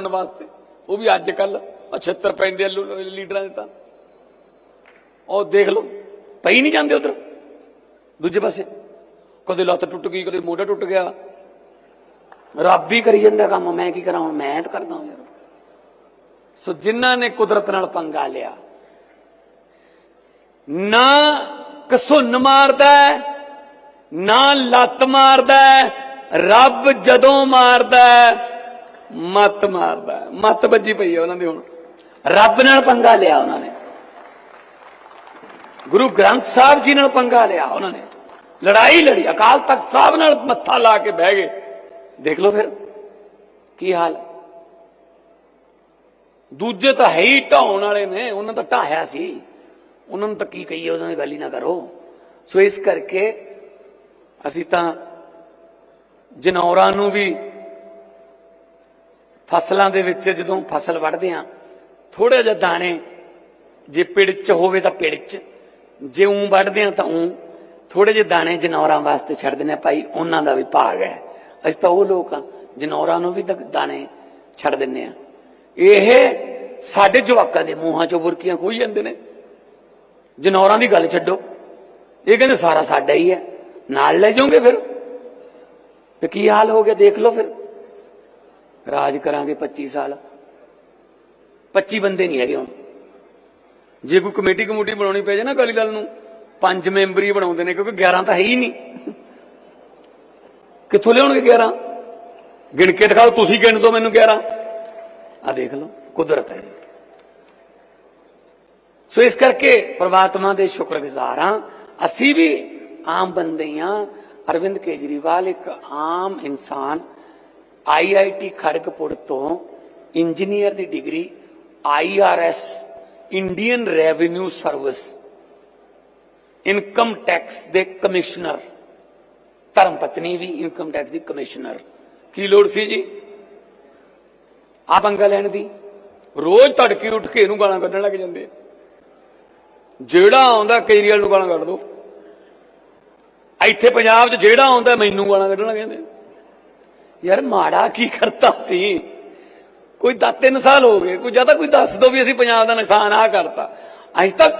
ਸੁਣਨ ਵਾਸਤੇ। ਉਹ ਵੀ ਅੱਜ ਕੱਲ 76 ਪੈਂਦੇ ਲੀਡਰਾਂ ਦੇ ਤਾਂ। ਉਹ ਦੇਖ ਲਓ, ਪਈ ਨਹੀਂ ਜਾਂਦੇ ਉਧਰ। ਦੂਜੇ ਪਾਸੇ। ਕਦੇ ਲੱਤ ਟੁੱਟ ਗਈ, ਕਦੇ ਮੋਢਾ ਟੁੱਟ ਗਿਆ। ਰੱਬ ਹੀ ਕਰੀ ਜਾਂਦਾ ਕੰਮ, ਮੈਂ ਕੀ ਕਰਾਂ ਹੁਣ? ਮੈਂ ਤਾਂ ਕਰਦਾ ਹਾਂ ਯਾਰ। ਸੋ ਜਿਨ੍ਹਾਂ ਨੇ ਕੁਦਰਤ ਨਾਲ ਪੰਗਾ ਲਿਆ, ਨਾ ਕਸੁੰਨ ਮਾਰਦਾ ਨਾ ਲੱਤ ਮਾਰਦਾ ਰੱਬ ਜਦੋਂ ਮਾਰਦਾ ਮੱਤ ਮਾਰਦਾ ਮੱਤ ਵੱਜੀ ਪਈ ਹੈ ਉਹਨਾਂ ਦੀ ਹੁਣ। ਰੱਬ ਨਾਲ ਪੰਗਾ ਲਿਆ ਉਹਨਾਂ ਨੇ। ਗੁਰੂ ਗ੍ਰੰਥ ਸਾਹਿਬ ਜੀ ਨਾਲ ਪੰਗਾ ਲਿਆ ਉਹਨਾਂ ਨੇ। ਲੜਾਈ ਲੜੀ, ਅਕਾਲ ਤਖਤ ਸਾਹਿਬ ਨਾਲ ਮੱਥਾ ਲਾ ਕੇ ਬਹਿ ਗਏ। ਦੇਖ ਲਓ ਫਿਰ, ਕੀ ਹਾਲ ਦੂਜੇ ਤਾਂ ਹੈ ਹੀ ਢਾਉਣ ਵਾਲੇ ਨੇ, ਉਹਨਾਂ ਦਾ ਢਾਹਿਆ ਸੀ। ਉਹਨਾਂ ਨੂੰ ਤਾਂ ਕੀ ਕਹੀਏ, ਉਹਨਾਂ ਦੀ ਗੱਲ ਹੀ ਨਾ ਕਰੋ। ਸੋ ਇਸ ਕਰਕੇ ਅਸੀਂ ਤਾਂ ਜਨੌਰਾਂ ਨੂੰ ਵੀ ਫਸਲਾਂ ਦੇ ਵਿੱਚ ਜਦੋਂ ਫਸਲ ਵੱਢਦੇ ਆ ਥੋੜੇ ਜਿਹਾ ਦਾਣੇ ਜੇ ਪਿੜ ਚ ਹੋਵੇ ਤਾਂ ਪਿੜ ਚ, ਜੇ ਉਂ ਵੱਢਦੇ ਆ ਤਾਂ ਉਂ ਥੋੜੇ ਜਿਹੇ ਦਾਣੇ ਜਨੌਰਾਂ ਵਾਸਤੇ ਛੱਡ ਦਿੰਦੇ ਆ ਭਾਈ ਉਹਨਾਂ ਦਾ ਵੀ ਭਾਗ ਹੈ। ਅਸੀਂ ਤਾਂ ਉਹ ਲੋਕ ਆ ਜਨੌਰਾਂ ਨੂੰ ਵੀ ਤਾਂ ਦਾਣੇ ਛੱਡ ਦਿੰਦੇ ਆ ਇਹ ਸਾਡੇ ਜਵਾਕਾਂ ਦੇ ਮੂੰਹਾਂ ਚੋਂ ਬੁਰਕੀਆਂ ਖੋਈ ਜਾਂਦੇ ਨੇ। ਜਨੌਰਾਂ ਦੀ ਗੱਲ ਛੱਡੋ। ਇਹ ਕਹਿੰਦੇ ਸਾਰਾ ਸਾਡਾ ਹੀ ਹੈ। ਨਾਲ ਲੈ ਜਾਓਗੇ ਫਿਰ। ਤੇ ਕੀ ਹਾਲ ਹੋ ਗਿਆ, ਦੇਖ ਲਓ ਫਿਰ। ਰਾਜ ਕਰਾਂਗੇ 25 ਸਾਲ। 25 ਬੰਦੇ ਨਹੀਂ ਹੈਗੇ ਹੁਣ। ਜੇ ਕੋਈ ਕਮੇਟੀ ਕਮੂਟੀ ਬਣਾਉਣੀ ਪੈ ਜਾਏ ਨਾ ਅਕਾਲੀ ਦਲ ਨੂੰ, ਪੰਜ ਮੈਂਬਰੀ ਬਣਾਉਂਦੇ ਨੇ, ਕਿਉਂਕਿ 11 ਤਾਂ ਹੈ ਹੀ ਨਹੀਂ। ਕਿੱਥੋਂ ਲਿਆਉਣਗੇ 11 ਗਿਣ ਕੇ ਦਿਖਾਓ, ਤੁਸੀਂ ਗਿਣ ਦਿਓ ਮੈਨੂੰ 11 ਆ ਦੇਖ ਲਓ, ਕੁਦਰਤ ਹੈ। ਸੋ ਇਸ ਕਰਕੇ ਪ੍ਰਮਾਤਮਾ ਦੇ ਸ਼ੁਕਰਗੁਜ਼ਾਰ ਹਾਂ। ਅਸੀਂ ਵੀ ਆਮ ਬੰਦੇ ਹਾਂ। ਅਰਵਿੰਦ ਕੇਜਰੀਵਾਲ ਇੱਕ ਆਮ ਇਨਸਾਨ ਆਈਆਈਟੀ ਖੜਗਪੁਰ ਤੋਂ ਇੰਜੀਨੀਅਰ ਦੀ degree IRS Indian revenue service income tax ਦੇ ਕਮਿਸ਼ਨਰ ਧਰਮ ਪਤਨੀ ਵੀ ਇਨਕਮ ਟੈਕਸ ਦੀ ਕਮਿਸ਼ਨਰ ਕੀ ਲੋੜ ਸੀ ਜੀ? ਆ ਪੰਗਾ ਲੈਣ ਦੀ। ਰੋਜ਼ ਤੜਕੇ ਉੱਠ ਕੇ ਇਹਨੂੰ ਗਾਲਾਂ ਕੱਢਣ ਲੱਗ ਜਾਂਦੇ ਜਿਹੜਾ ਆਉਂਦਾ ਕੇਜਰੀਵਾਲ ਨੂੰ ਗਾਲਾਂ ਕੱਢ ਦੋ। ਇੱਥੇ ਪੰਜਾਬ 'ਚ ਜਿਹੜਾ ਆਉਂਦਾ ਮੈਨੂੰ ਗਾਲਾਂ ਕੱਢਣ ਲੱਗ ਜਾਂਦੇ ਯਾਰ ਮਾੜਾ ਕੀ ਕਰਤਾ ਸੀ? ਕੋਈ ਤਾਂ 3 ਸਾਲ ਹੋ ਗਏ, ਕੋਈ ਜਾਂ ਕੋਈ ਦੱਸ ਦੋ ਵੀ ਅਸੀਂ ਪੰਜਾਬ ਦਾ ਨੁਕਸਾਨ ਆ ਕਰਤਾ। ਅੱਜ ਤੱਕ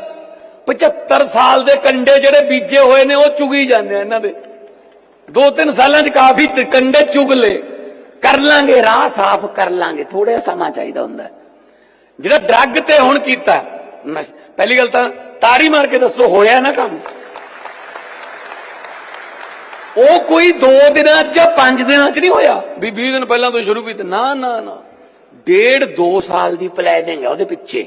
75 ਸਾਲ ਦੇ ਕੰਡੇ ਜਿਹੜੇ ਬੀਜੇ ਹੋਏ ਨੇ, ਉਹ ਚੁਗੀ ਜਾਂਦੇ ਆ ਇਹਨਾਂ ਦੇ। ਦੋ ਤਿੰਨ ਸਾਲਾਂ 'ਚ ਕਾਫੀ ਤ- ਕੰਡੇ ਚੁਗ ਲਏ। ਕਰ ਲਾਂਗੇ, ਰਾਹ ਸਾਫ਼ ਕਰ ਲਾਂਗੇ ਥੋੜਾ ਸਮਾਂ ਚਾਹੀਦਾ ਹੁੰਦਾ। ਜਿਹੜਾ ਡਰੱਗ ਤੇ ਹੁਣ ਕੀਤਾ ਪਹਿਲੀ ਗੱਲ ਤਾਂ ਤਾੜੀ ਮਾਰ ਕੇ ਦੱਸੋ, ਹੋਇਆ ਨਾ ਕੰਮ? ਉਹ ਕੋਈ 2 ਦਿਨਾਂ 'ਚ ਜਾਂ 5 ਦਿਨਾਂ 'ਚ ਨਹੀਂ ਹੋਇਆ। ਵੀ 20 ਦਿਨ ਪਹਿਲਾਂ ਤੋਂ ਸ਼ੁਰੂ ਕੀਤਾ। ਨਾ ਨਾ ਨਾ। ਡੇਢ 2 ਸਾਲ ਦੀ ਪਲੈਨਿੰਗ ਹੈ ਉਹਦੇ ਪਿੱਛੇ।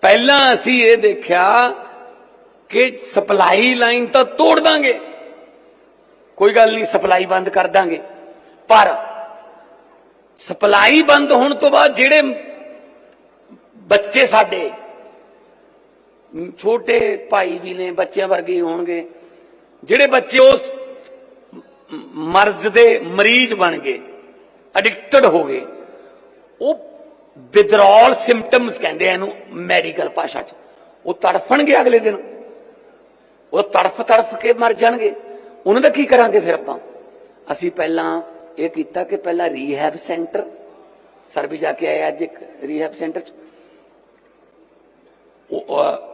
ਪਹਿਲਾਂ ਅਸੀਂ ਇਹ ਦੇਖਿਆ ਕਿ ਸਪਲਾਈ ਲਾਈਨ ਤਾਂ ਤੋੜ ਦਾਂਗੇ। ਕੋਈ ਗੱਲ ਨਹੀਂ ਸਪਲਾਈ ਬੰਦ ਕਰ ਦਾਂਗੇ। ਪਰ ਸਪਲਾਈ ਬੰਦ ਹੋਣ ਤੋਂ ਬਾਅਦ ਜਿਹੜੇ ਬੱਚੇ ਸਾਡੇ ਛੋਟੇ ਭਾਈ ਵੀ ਨੇ ਬੱਚਿਆਂ ਵਰਗੇ ਹੋਣਗੇ ਜਿਹੜੇ ਬੱਚੇ ਉਸ ਮਰਜ਼ ਦੇ ਮਰੀਜ਼ ਬਣ ਗਏ ਐਡਿਕਟਡ ਹੋ ਗਏ, ਉਹ ਵਿਦਰੋਲ ਸਿੰਪਟਮਸ ਕਹਿੰਦੇ ਆ ਇਹਨੂੰ ਮੈਡੀਕਲ ਭਾਸ਼ਾ 'ਚ। ਉਹ ਤੜਫਣਗੇ ਅਗਲੇ ਦਿਨ। ਉਹ ਤੜਫ ਤੜਫ ਕੇ ਮਰ ਜਾਣਗੇ। ਉਹਨਾਂ ਦਾ ਕੀ ਕਰਾਂਗੇ ਫਿਰ ਆਪਾਂ? ਅਸੀਂ ਪਹਿਲਾਂ ਇਹ ਕੀਤਾ ਕਿ ਪਹਿਲਾਂ ਰੀਹੈਬ ਸੈਂਟਰ ਸਰ ਵੀ ਜਾ ਕੇ ਆਏ ਅੱਜ ਇੱਕ ਰੀਹੈਬ ਸੈਂਟਰ ਚ।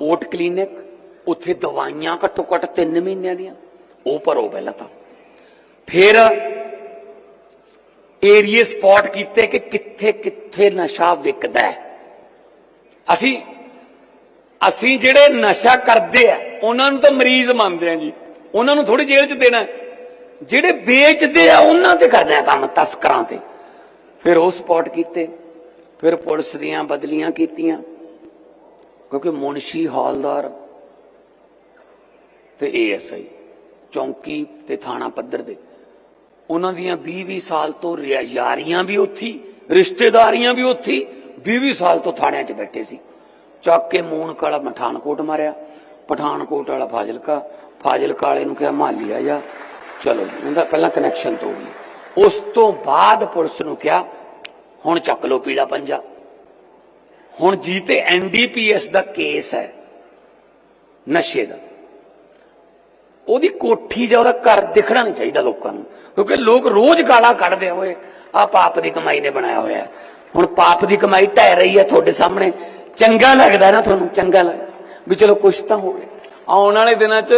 ਓਟ ਕਲੀਨਿਕ ਉੱਥੇ ਦਵਾਈਆਂ ਘੱਟੋ ਘੱਟ 3 ਮਹੀਨਿਆਂ ਦੀਆਂ। ਉਹ ਭਰੋ ਪਹਿਲਾਂ ਤਾਂ। ਫਿਰ ਏਰੀਏ ਸਪੌਟ ਕੀਤੇ ਕਿ ਕਿੱਥੇ ਕਿੱਥੇ ਨਸ਼ਾ ਵਿਕਦਾ ਹੈ। ਅਸੀਂ ਅਸੀਂ ਜਿਹੜੇ ਨਸ਼ਾ ਕਰਦੇ ਆ, ਉਹਨਾਂ ਨੂੰ ਤਾਂ ਮਰੀਜ਼ ਮੰਨਦੇ ਆ ਜੀ। ਉਹਨਾਂ ਨੂੰ ਥੋੜੀ ਜੇਲ੍ਹ 'ਚ ਦੇਣਾ ਜਿਹੜੇ ਵੇਚਦੇ ਆ, ਉਹਨਾਂ ਤੇ ਕਰਨਾ ਕੰਮ ਤਸਕਰਾਂ ਤੇ। ਫਿਰ ਉਹ ਸਪੌਟ ਕੀਤੇ। ਫਿਰ ਪੁਲਿਸ ਦੀਆਂ ਬਦਲੀਆਂ ਕੀਤੀਆਂ। ਕਿਉਂਕਿ ਮੁਨਸ਼ੀ ਹੌਲਦਾਰ ਤੇ ਏਐਸਆਈ ਚੌਂਕੀ ਤੇ ਥਾਣਾ ਪੱਧਰ ਦੇ। ਉਹਨਾਂ ਦੀਆਂ 20-20 ਸਾਲ ਤੋਂ ਯਾਰੀਆਂ ਵੀ ਉੱਥੀ, ਰਿਸ਼ਤੇਦਾਰੀਆਂ ਵੀ ਉੱਥੀ 20-20 ਸਾਲ ਤੋਂ ਥਾਣਿਆਂ 'ਚ ਬੈਠੇ ਸੀ। ਚੱਕ ਕੇ ਮੂਨਕ ਵਾਲਾ ਪਠਾਨਕੋਟ ਮਾਰਿਆ। ਪਠਾਨਕੋਟ ਵਾਲਾ ਫਾਜ਼ਿਲਕਾ ਫਾਜ਼ਿਲਕਾ ਵਾਲੇ ਨੂੰ ਕਿਹਾ, ਮਾਲੀਆ ਜਾ, ਚਲੋ ਜੀ। ਉਹਦਾ ਪਹਿਲਾਂ ਕਨੈਕਸ਼ਨ ਤੋਂ ਗਈ ਉਸ ਤੋਂ ਬਾਅਦ ਪੁਲਿਸ ਨੂੰ ਕਿਹਾ, ਹੁਣ ਚੱਕ ਲਓ ਪੀੜਾ ਪੰਜਾ। ਹੁਣ ਜੀ ਤੇ ਐਨਡੀਪੀਐਸ ਦਾ ਕੇਸ ਹੈ, ਨਸ਼ੇ ਦਾ। ਉਹਦੀ ਕੋਠੀ ਜਾਂ ਉਹਦਾ ਘਰ ਦਿਖਣਾ ਨਹੀਂ ਚਾਹੀਦਾ ਲੋਕਾਂ ਨੂੰ। ਕਿਉਂਕਿ ਲੋਕ ਰੋਜ਼ ਗਾਲਾਂ ਕੱਢਦੇ ਹੋਏ ਆ ਪਾਪ ਦੀ ਕਮਾਈ ਨੇ ਬਣਾਇਆ ਹੋਇਆ। ਹੁਣ ਪਾਪ ਦੀ ਕਮਾਈ ਢਹਿ ਰਹੀ ਹੈ ਤੁਹਾਡੇ ਸਾਹਮਣੇ। ਚੰਗਾ ਲੱਗਦਾ ਨਾ ਤੁਹਾਨੂੰ, ਚੰਗਾ ਲੱਗਦਾ ਵੀ ਚਲੋ ਕੁਛ ਤਾਂ ਹੋਵੇ। ਆਉਣ ਵਾਲੇ ਦਿਨਾਂ 'ਚ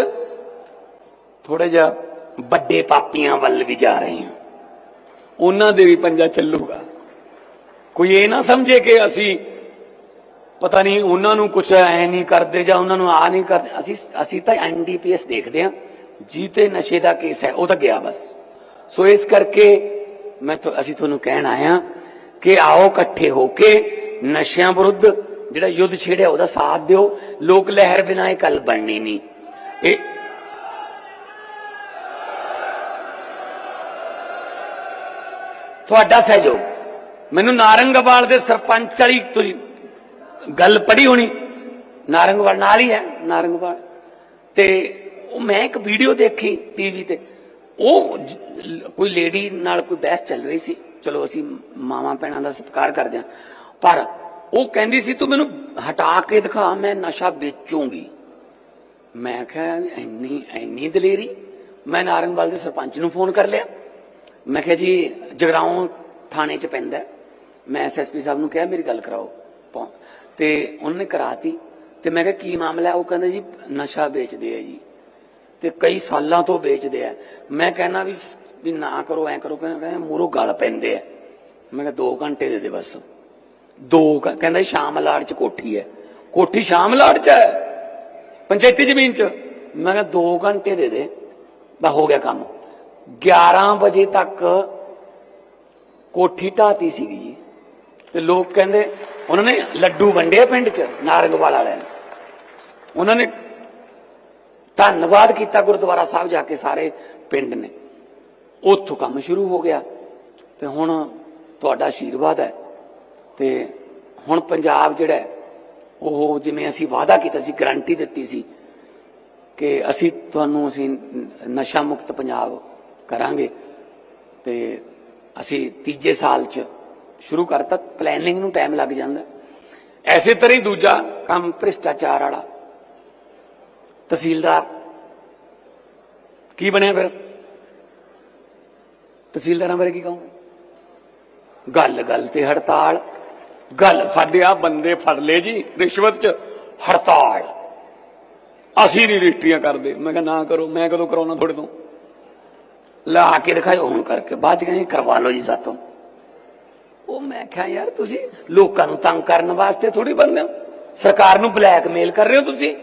ਥੋੜਾ ਜਿਹਾ ਵੱਡੇ ਪਾਪੀਆਂ ਵੱਲ ਵੀ ਜਾ ਰਹੇ ਹਾਂ। ਉਹਨਾਂ ਦੇ ਵੀ ਪੰਜਾ ਚੱਲੂਗਾ। ਕੋਈ ਇਹ ਨਾ ਸਮਝੇ ਕਿ ਅਸੀਂ ਪਤਾ ਨਹੀਂ ਉਹਨਾਂ ਨੂੰ ਕੁਝ ਐ ਨਹੀਂ ਕਰਦੇ ਜਾਂ ਉਹਨਾਂ ਨੂੰ ਆ ਨਹੀਂ ਕਰਦੇ। ਅਸੀਂ ਅਸੀਂ ਤਾਂ ਐਨਡੀਪੀਐਸ ਦੇਖਦੇ ਹਾਂ। ਜੀਤੇ ਨਸ਼ੇ ਦਾ ਕੇਸ ਹੈ, ਉਹ ਤਾਂ ਗਿਆ ਬਸ। ਸੋ ਇਸ ਕਰਕੇ ਮੈਂ ਅਸੀਂ ਤੁਹਾਨੂੰ ਕਹਿਣ ਆਇਆ ਕਿ ਆਓ ਇਕੱਠੇ ਹੋ ਕੇ ਨਸ਼ਿਆਂ ਵਿਰੁੱਧ ਜਿਹੜਾ ਯੁੱਧ ਛੇੜਿਆ ਉਹਦਾ ਸਾਥ ਦਿਓ। ਲੋਕ ਲਹਿਰ ਬਿਨਾਂ ਇਹ ਕੱਲ ਬਣਨੀ ਨਹੀਂ। ਇਹ ਤੁਹਾਡਾ ਸਹਿਯੋਗ। ਮੈਨੂੰ ਨਾਰੰਗਵਾਲ ਦੇ ਸਰਪੰਚ ਵਾਲੀ ਤੁਸੀਂ ਗੱਲ ਪੜੀ ਹੋਣੀ। ਨਾਰੰਗਵਾਲ ਨਾਲ ਹੀ ਹੈ, ਨਾਰੰਗਵਾਲ। ਤੇ ਉਹ ਮੈਂ ਇੱਕ ਵੀਡੀਓ ਦੇਖੀ ਟੀਵੀ ਤੇ। ਉਹ ਕੋਈ ਲੇਡੀ ਨਾਲ ਕੋਈ ਬਹਿਸ ਚੱਲ ਰਹੀ ਸੀ। ਚਲੋ ਅਸੀਂ ਮਾਵਾਂ ਭੈਣਾਂ ਦਾ ਸਤਿਕਾਰ ਕਰਦੇ ਹਾਂ। ਪਰ ਉਹ ਕਹਿੰਦੀ ਸੀ, ਤੂੰ ਮੈਨੂੰ ਹਟਾ ਕੇ ਦਿਖਾ, ਮੈਂ ਨਸ਼ਾ ਵੇਚੂਗੀ। ਮੈਂ ਕਿਹਾ, ਇੰਨੀ ਇੰਨੀ ਦਲੇਰੀ? ਮੈਂ ਨਾਰੰਗਵਾਲ ਦੇ ਸਰਪੰਚ ਨੂੰ ਫੋਨ ਕਰ ਲਿਆ। ਮੈਂ ਕਿਹਾ, ਜੀ, ਜਗਰਾਉਂ ਥਾਣੇ 'ਚ ਪੈਂਦਾ ਹੈ। ਮੈਂ ਐਸਐਸਪੀ ਸਾਹਿਬ ਨੂੰ ਕਿਹਾ, ਮੇਰੀ ਗੱਲ ਕਰਾਓ। ਤੇ ਉਹਨਾਂ ਨੇ ਕਰਾਤੀ। ਤੇ ਮੈਂ ਕਿਹਾ, ਕੀ ਮਾਮਲਾ ਉਹ ਕਹਿੰਦੇ ਜੀ, ਨਸ਼ਾ ਵੇਚਦੇ ਆ ਜੀ। ਤੇ ਕਈ ਸਾਲਾਂ ਤੋਂ ਵੇਚਦੇ ਆ। ਮੈਂ ਕਹਿਣਾ ਵੀ ਵੀ ਨਾ ਕਰੋ, ਐ ਕਰੋ। ਕਹਿੰਦਾ ਮੂਰੋ ਗਲ ਪੈਂਦੇ ਆ। ਮੈਂ ਕਿਹਾ 2 ਘੰਟੇ ਦੇ ਦੇ ਬਸ। ਦੋ ਕਹਿੰਦਾ ਸ਼ਾਮ ਲਾੜ 'ਚ ਕੋਠੀ ਹੈ। ਕੋਠੀ ਸ਼ਾਮ ਲਾੜ 'ਚ ਹੈ? ਪੰਚਾਇਤੀ ਜ਼ਮੀਨ 'ਚ? ਮੈਂ ਕਿਹਾ 2 ਘੰਟੇ ਦੇ ਦੇ। ਬਸ ਹੋ ਗਿਆ ਕੰਮ। 11 ਵਜੇ ਤੱਕ ਕੋਠੀ ਢਾਤੀ ਸੀਗੀ ਜੀ। ਤੇ ਲੋਕ ਕਹਿੰਦੇ, ਉਹਨਾਂ ਨੇ ਲੱਡੂ ਵੰਡੇ ਪਿੰਡ 'ਚ, ਨਾਰੰਗਵਾਲ ਵਾਲਿਆਂ ਨੇ। ਉਹਨਾਂ ਨੇ ਧੰਨਵਾਦ ਕੀਤਾ ਗੁਰਦੁਆਰਾ ਸਾਹਿਬ ਜਾ ਕੇ ਸਾਰੇ ਪਿੰਡ ਨੇ। ਉੱਥੋਂ ਕੰਮ ਸ਼ੁਰੂ ਹੋ ਗਿਆ। ਤੇ ਹੁਣ ਤੁਹਾਡਾ ਆਸ਼ੀਰਵਾਦ ਹੈ। ਤੇ ਹੁਣ ਪੰਜਾਬ ਜਿਹੜਾ ਉਹ ਜਿਵੇਂ ਅਸੀਂ ਵਾਅਦਾ ਕੀਤਾ ਸੀ, ਗਰੰਟੀ ਦਿੱਤੀ ਸੀ ਕਿ ਅਸੀਂ ਤੁਹਾਨੂੰ, ਅਸੀਂ ਨਸ਼ਾ ਮੁਕਤ ਪੰਜਾਬ ਕਰਾਂਗੇ। ਤੇ ਅਸੀਂ ਤੀਜੇ ਸਾਲ ਚ ਸ਼ੁਰੂ ਕਰਤਾ ਪਲੈਨਿੰਗ ਨੂੰ ਟਾਈਮ ਲੱਗ ਜਾਂਦਾ। ਐਸੇ ਤਰ੍ਹਾਂ ਹੀ ਦੂਜਾ ਕੰਮ ਭ੍ਰਿਸ਼ਟਾਚਾਰ ਵਾਲਾ। ਤਹਿਸੀਲਦਾਰ। ਕੀ ਬਣਿਆ ਫਿਰ? ਤਹਿਸੀਲਦਾਰਾਂ ਬਾਰੇ ਕੀ ਕਹੂੰ ਗੱਲ ਗੱਲ ਤੇ ਹੜਤਾਲ। ਗੱਲ ਸਾਡੇ ਆ ਬੰਦੇ ਫੜ ਲਏ ਜੀ ਰਿਸ਼ਵਤ ਚ ਹੜਤਾਲ। ਅਸੀਂ ਨਹੀਂ ਰਜਿਸਟਰੀਆਂ ਕਰਦੇ। ਮੈਂ ਕਿਹਾ ਨਾ ਕਰੋ ਮੈਂ ਕਦੋਂ ਕਰਾਉਣਾ ਤੁਹਾਡੇ ਤੋਂ? ਲਾ ਕੇ ਦਿਖਾਇਓ ਹੁਣ ਕਰਕੇ। ਬਾਅਦ ਚ ਕਹਿੰਦੇ ਕਰਵਾ ਲਓ ਜੀ ਸਾਤੋਂ। ਉਹ ਮੈਂ ਕਿਹਾ, ਯਾਰ ਤੁਸੀਂ ਲੋਕਾਂ ਨੂੰ ਤੰਗ ਕਰਨ ਵਾਸਤੇ ਥੋੜੀ ਬਣਦੇ ਹੋ? ਸਰਕਾਰ ਨੂੰ ਬਲੈਕਮੇਲ ਕਰ ਰਹੇ ਹੋ ਤੁਸੀਂ?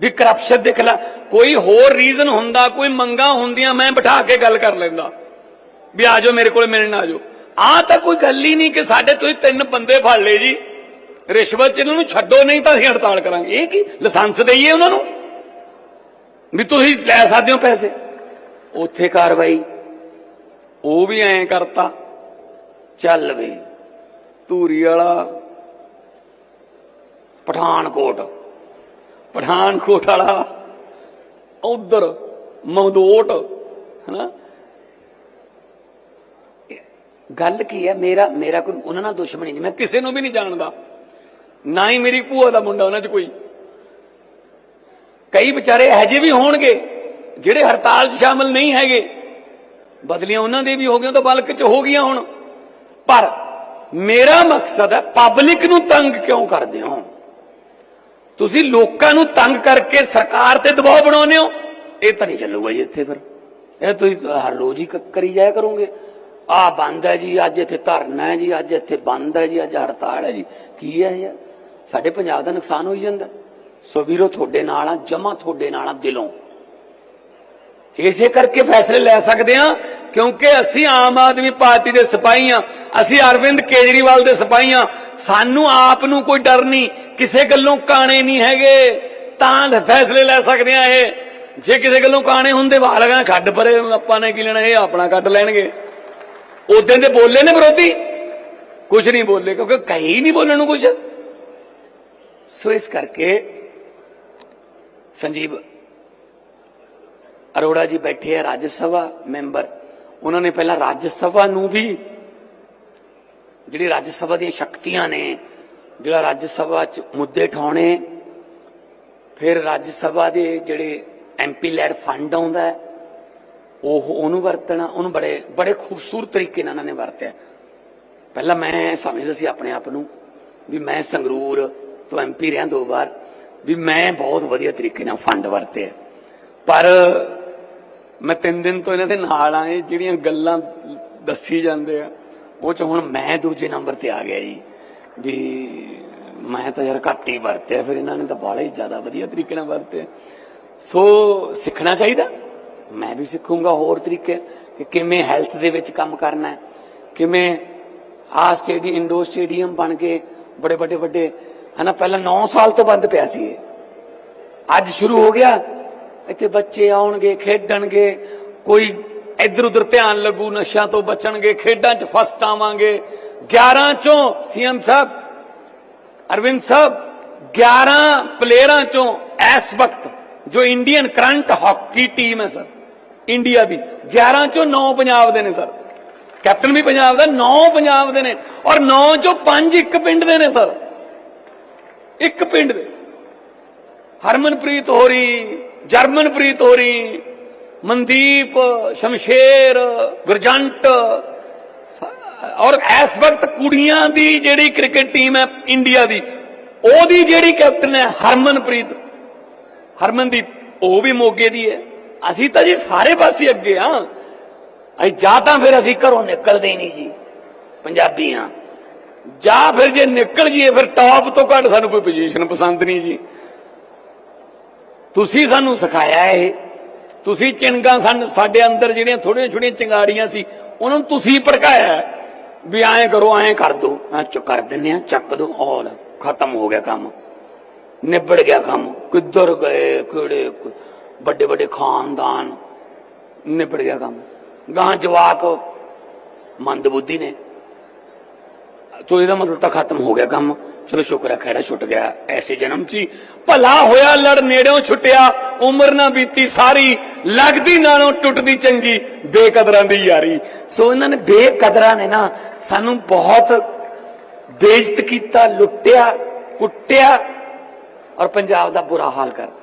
ਵੀ ਕਰਪਸ਼ਨ ਦੇ ਖਿਲਾਫ ਕੋਈ ਹੋਰ ਰੀਜ਼ਨ ਹੁੰਦਾ, ਕੋਈ ਮੰਗਾ ਹੁੰਦੀਆਂ, ਮੈਂ ਬਿਠਾ ਕੇ ਗੱਲ ਕਰ ਲੈਂਦਾ। ਵੀ ਆ ਜਾਓ ਮੇਰੇ ਕੋਲ ਮਿਲਣ ਆ ਜਾਓ। ਆ ਤਾਂ ਕੋਈ ਗੱਲ ਹੀ ਨਹੀਂ ਕਿ ਸਾਡੇ ਤੁਸੀਂ ਤਿੰਨ ਬੰਦੇ ਫੜ ਲਏ ਜੀ। ਰਿਸ਼ਵਤ ਚ ਇਹਨਾਂ ਨੂੰ ਛੱਡੋ, ਨਹੀਂ ਤਾਂ ਅਸੀਂ ਹੜਤਾਲ ਕਰਾਂਗੇ। ਇਹ ਕੀ ਲਾਇਸੈਂਸ ਦਈਏ ਉਹਨਾਂ ਨੂੰ? ਵੀ ਤੁਸੀਂ ਲੈ ਸਕਦੇ ਹੋ ਪੈਸੇ। ਉੱਥੇ ਕਾਰਵਾਈ, ਉਹ ਵੀ ਐਂ ਕਰਤਾ। ਚੱਲ ਵੀ। ਧੂਰੀ ਵਾਲਾ ਪਠਾਨਕੋਟ। ਪਠਾਨਕੋਟ ਵਾਲਾ ਉਧਰ ਮਮਦੋਟ, ਹਨਾ? ਗੱਲ ਕੀ ਹੈ? ਮੇਰਾ ਮੇਰਾ ਕੋਈ, ਉਹਨਾਂ ਨਾਲ ਦੁਸ਼ਮਣੀ ਨਹੀਂ। ਮੈਂ ਕਿਸੇ ਨੂੰ ਵੀ ਨਹੀਂ ਜਾਣਦਾ। ਨਾ ਹੀ ਮੇਰੀ ਭੂਆ ਦਾ ਮੁੰਡਾ ਉਹਨਾਂ 'ਚ ਕੋਈ। ਕਈ ਵਿਚਾਰੇ ਇਹੋ ਜਿਹੇ ਵੀ ਹੋਣਗੇ, ਜਿਹੜੇ ਹੜਤਾਲ 'ਚ ਸ਼ਾਮਲ ਨਹੀਂ ਹੈਗੇ। ਬਦਲੀਆਂ ਉਹਨਾਂ ਦੇ ਵੀ ਹੋ ਗਈਆਂ ਤਾਂ ਬਲਕ 'ਚ ਹੋ ਗਈਆਂ ਹੁਣ। ਪਰ ਮੇਰਾ ਮਕਸਦ ਹੈ ਪਬਲਿਕ ਨੂੰ ਤੰਗ ਕਿਉਂ ਕਰਦੇ ਹੋ? ਤੁਸੀਂ ਲੋਕਾਂ ਨੂੰ ਤੰਗ ਕਰਕੇ ਸਰਕਾਰ ਤੇ ਦਬਾਅ ਬਣਾਉਂਦੇ ਹੋ? ਇਹ ਤਾਂ ਨਹੀਂ ਚੱਲੂਗਾ ਜੀ ਇੱਥੇ ਫਿਰ। ਇਹ ਤੁਸੀਂ ਹਰ ਰੋਜ਼ ਹੀ ਕਰੀ ਜਾਇਆ ਕਰੋਗੇ। ਆ ਬੰਦ ਹੈ ਜੀ, ਅੱਜ ਇੱਥੇ ਧਰਨਾ ਹੈ ਜੀ, ਅੱਜ ਇੱਥੇ ਬੰਦ ਹੈ ਜੀ, ਅੱਜ ਹੜਤਾਲ ਹੈ ਜੀ। ਕੀ ਹੈ ਯਾਰ ਸਾਡੇ ਪੰਜਾਬ ਦਾ ਨੁਕਸਾਨ ਹੋਈ ਜਾਂਦਾ। ਸੋ ਵੀਰੋ, ਤੁਹਾਡੇ ਨਾਲ ਆ, ਜਮਾ ਤੁਹਾਡੇ ਨਾਲ ਆ ਦਿਲੋਂ। ਇਸੇ ਕਰਕੇ ਫੈਸਲੇ ਲੈ ਸਕਦੇ ਹਾਂ, ਕਿਉਂਕਿ ਅਸੀਂ ਆਮ ਆਦਮੀ ਪਾਰਟੀ ਦੇ ਸਿਪਾਹੀ ਹਾਂ, ਅਸੀਂ ਅਰਵਿੰਦ ਕੇਜਰੀਵਾਲ ਦੇ ਸਿਪਾਹੀ ਹਾਂ। ਸਾਨੂੰ ਆਪ ਨੂੰ ਕੋਈ ਡਰ ਨਹੀਂ, ਕਿਸੇ ਗੱਲੋਂ ਕਾਣੇ ਨਹੀਂ ਹੈਗੇ। ਤਾਂ ਫੈਸਲੇ ਲੈ ਸਕਦੇ ਹਾਂ ਇਹ। ਜੇ ਕਿਸੇ ਗੱਲੋਂ ਕਾਣੇ ਹੁੰਦੇ ਵਾਹ ਛੱਡ ਪਰੇ, ਆਪਾਂ ਨੇ ਕੀ ਲੈਣਾ, ਇਹ ਆਪਣਾ ਕੱਢ ਲੈਣਗੇ। ਉਦੋਂ ਦੇ ਬੋਲੇ ਨੇ ਵਿਰੋਧੀ। ਕੁਝ ਨਹੀਂ ਬੋਲੇ, ਕਿਉਂਕਿ ਕਹੀ ਨਹੀਂ ਬੋਲਣ ਨੂੰ ਕੁਝ ਸੋ ਇਸ ਕਰਕੇ ਸੰਜੀਵ ਅਰੋੜਾ ਜੀ ਬੈਠੇ ਆ, ਰਾਜ ਸਭਾ ਮੈਂਬਰ। ਉਹਨਾਂ ਨੇ ਪਹਿਲਾਂ ਰਾਜ ਸਭਾ ਨੂੰ ਵੀ ਜਿਹੜੀ ਰਾਜ ਸਭਾ ਦੀਆਂ ਸ਼ਕਤੀਆਂ ਨੇ, ਜਿਹੜਾ ਰਾਜ ਸਭਾ 'ਚ ਮੁੱਦੇ ਠਾਉਣੇ, ਫਿਰ ਰਾਜ ਸਭਾ ਦੇ ਜਿਹੜੇ ਐਮਪੀ ਲੈਡ ਫੰਡ ਆਉਂਦਾ ਹੈ, ਉਹ ਉਹਨੂੰ ਵਰਤਣਾ, ਉਹਨੂੰ ਬੜੇ ਬੜੇ ਖੂਬਸੂਰਤ ਤਰੀਕੇ ਨਾਲ ਉਹਨਾਂ ਨੇ ਵਰਤਿਆ। ਪਹਿਲਾਂ ਮੈਂ ਸਮਝਦਾ ਸੀ ਆਪਣੇ ਆਪ ਨੂੰ ਵੀ ਮੈਂ ਸੰਗਰੂਰ ਤੋਂ ਐਮਪੀ ਰਿਹਾ ਦੋ ਵਾਰ, ਵੀ ਮੈਂ ਬਹੁਤ ਵਧੀਆ ਤਰੀਕੇ ਨਾਲ ਫੰਡ ਵਰਤੇ ਪਰ ਮੈਂ ਤਿੰਨ ਦਿਨ ਤੋਂ ਇਹਨਾਂ ਦੇ ਨਾਲ ਆਏ, ਜਿਹੜੀਆਂ ਗੱਲਾਂ ਦੱਸੀ ਜਾਂਦੇ ਆ। ਉਹ ਚ ਹੁਣ ਮੈਂ ਦੂਜੇ ਨੰਬਰ ਤੇ ਆ ਗਿਆ ਜੀ। ਵੀ ਮੈਂ ਤਾਂ ਯਾਰ ਘੱਟ ਹੀ ਵਰਤਿਆ, ਫਿਰ ਇਹਨਾਂ ਨੇ ਤਾਂ ਬਾਹਲਾ ਹੀ ਜ਼ਿਆਦਾ ਵਧੀਆ ਤਰੀਕੇ ਨਾਲ ਵਰਤਿਆ ਸੋ ਸਿੱਖਣਾ ਚਾਹੀਦਾ। ਮੈਂ ਵੀ ਸਿੱਖੂੰਗਾ ਹੋਰ ਤਰੀਕੇ ਕਿ ਕਿਵੇਂ ਹੈਲਥ ਦੇ ਵਿੱਚ ਕੰਮ ਕਰਨਾ ਹੈ। ਕਿਵੇਂ ਆ ਸਟੇਡੀਅਮ ਇੰਡੋਰ ਸਟੇਡੀਅਮ ਬਣ ਕੇ ਬੜੇ ਵੱਡੇ ਵੱਡੇ ਹਨਾ, ਪਹਿਲਾਂ 9 ਸਾਲ ਤੋਂ ਬੰਦ ਪਿਆ ਸੀ ਇਹ। ਅੱਜ ਸ਼ੁਰੂ ਹੋ ਗਿਆ। ਇੱਥੇ ਬੱਚੇ ਆਉਣਗੇ, ਖੇਡਣਗੇ, ਕੋਈ ਇੱਧਰ ਉੱਧਰ ਧਿਆਨ ਲੱਗੂ, ਨਸ਼ਿਆਂ ਤੋਂ ਬਚਣਗੇ, ਖੇਡਾਂ 'ਚ ਫਸਟ ਆਵਾਂਗੇ। 11 ਚੋਂ ਸੀਐਮ ਸਾਹਿਬ, ਅਰਵਿੰਦ ਸਾਹਿਬ 11 ਪਲੇਅਰਾਂ ਚੋਂ ਇਸ ਵਕਤ ਜੋ ਇੰਡੀਅਨ ਕਰੰਟ ਹਾਕੀ ਟੀਮ ਹੈ ਸਰ ਇੰਡੀਆ ਦੀ 11 ਚੋਂ 9 ਪੰਜਾਬ ਦੇ ਨੇ ਸਰ। ਕੈਪਟਨ ਵੀ ਪੰਜਾਬ ਦਾ 9 ਪੰਜਾਬ ਦੇ ਨੇ ਔਰ 9 ਚੋਂ 5 ਇੱਕ ਪਿੰਡ ਦੇ ਨੇ ਸਰ। ਇੱਕ ਪਿੰਡ ਦੇ। ਹਰਮਨਪ੍ਰੀਤ ਹੋਰੀ ਜਰਮਨਪ੍ਰੀਤ ਹੋਰੀ, ਮਨਦੀਪ ਸ਼ਮਸ਼ੇਰ, ਗੁਰਜੰਟ ਔਰ ਇਸ ਵਕਤ ਕੁੜੀਆਂ ਦੀ ਜਿਹੜੀ ਕ੍ਰਿਕਟ ਟੀਮ ਹੈ ਇੰਡੀਆ ਦੀ, ਉਹਦੀ ਜਿਹੜੀ ਕੈਪਟਨ ਹੈ ਹਰਮਨਪ੍ਰੀਤ। ਹਰਮਨਦੀਪ, ਉਹ ਵੀ ਮੋਗੇ ਦੀ ਹੈ। ਅਸੀਂ ਤਾਂ ਜੀ ਸਾਰੇ ਪਾਸੇ ਅੱਗੇ ਆ ਅਸੀਂ ਜਾਂ ਤਾਂ ਫਿਰ ਅਸੀਂ ਘਰੋਂ ਨਿਕਲਦੇ ਹੀ ਨਹੀਂ ਜੀ, ਪੰਜਾਬੀ ਆ ਜਾਂ ਫਿਰ ਜੇ ਨਿਕਲ ਜੀਏ ਫਿਰ ਟਾਪ ਤੋਂ ਘੱਟ ਸਾਨੂੰ ਕੋਈ ਪੋਜੀਸ਼ਨ ਪਸੰਦ ਨਹੀਂ ਜੀ। ਤੁਸੀਂ ਸਾਨੂੰ ਸਿਖਾਇਆ ਇਹ। ਤੁਸੀਂ ਚਿੰਗਾ ਸਨ, ਸਾਡੇ ਅੰਦਰ ਜਿਹੜੀਆਂ ਥੋੜੀਆਂ ਛੋਟੀਆਂ ਚਿੰਗਾਰੀਆਂ ਸੀ, ਉਹਨਾਂ ਨੂੰ ਤੁਸੀਂ ਭੜਕਾਇਆ ਵੀ ਐਂ ਕਰੋ, ਐਂ ਕਰ ਦੋ। ਐਂ ਚ ਕਰ ਦਿੰਨੇ ਆ ਚੱਕ ਦੋ, ਔਰ ਖਤਮ ਹੋ ਗਿਆ ਕੰਮ। ਨਿਬੜ ਗਿਆ ਕੰਮ। ਕਿੱਧਰ ਗਏ, ਕਿਹੜੇ ਵੱਡੇ ਵੱਡੇ ਖਾਨਦਾਨ। ਨਿਬੜ ਗਿਆ ਕੰਮ। ਗਾਂ ਜਵਾਕ ਮੰਦਬੁੱਧੀ ਨੇ ਤੋ ਇਹਦਾ ਮਤਲਬ ਤਾਂ ਖਤਮ ਹੋ ਗਿਆ ਕੰਮ। ਚਲੋ ਸ਼ੁਕਰ ਹੈ ਖੈੜਾ ਛੁੱਟ ਗਿਆ, ਐਸੇ ਜਨਮ 'ਚ ਹੀ। ਭਲਾ ਹੋਇਆ ਲੜ ਨੇੜਿਓਂ ਛੁੱਟਿਆ, ਉਮਰ ਨਾ ਬੀਤੀ ਸਾਰੀ, ਲੱਗਦੀ ਨਾਲੋਂ ਟੁੱਟਦੀ ਚੰਗੀ, ਬੇਕਦਰਾਂ ਦੀ ਯਾਰੀ। ਸੋ ਇਹਨਾਂ ਨੇ ਬੇਕਦਰਾਂ ਨੇ ਨਾ ਸਾਨੂੰ ਬਹੁਤ ਬੇਇੱਜ਼ਤ ਕੀਤਾ, ਲੁੱਟਿਆ, ਕੁੱਟਿਆ ਔਰ ਪੰਜਾਬ ਦਾ ਬੁਰਾ ਹਾਲ ਕਰਤਾ।